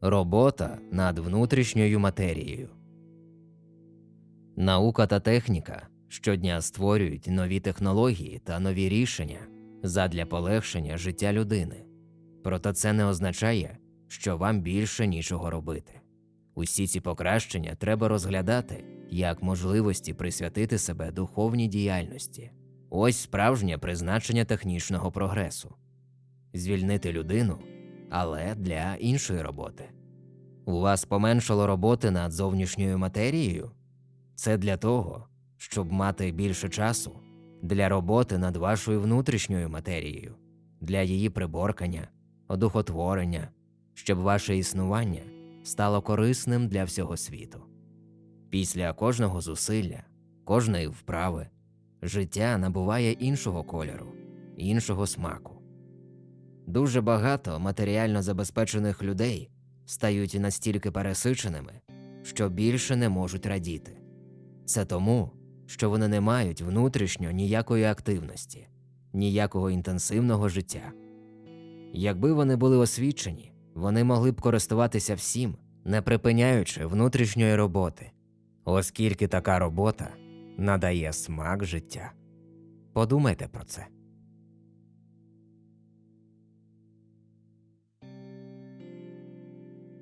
Робота над внутрішньою матерією. Наука та техніка щодня створюють нові технології та нові рішення задля полегшення життя людини. Проте це не означає, що вам більше нічого робити. Усі ці покращення треба розглядати як можливості присвятити себе духовній діяльності. Ось справжнє призначення технічного прогресу звільнити людину, але для іншої роботи. У вас поменшало роботи над зовнішньою матерією? Це для того, щоб мати більше часу для роботи над вашою внутрішньою матерією, для її приборкання, одухотворення, щоб ваше існування стало корисним для всього світу. Після кожного зусилля, кожної вправи, життя набуває іншого кольору, іншого смаку. Дуже багато матеріально забезпечених людей стають настільки пересиченими, що більше не можуть радіти. Це тому, що вони не мають внутрішньо ніякої активності, ніякого інтенсивного життя. Якби вони були освічені, вони могли б користуватися всім, не припиняючи внутрішньої роботи, оскільки така робота надає смак життя. Подумайте про це.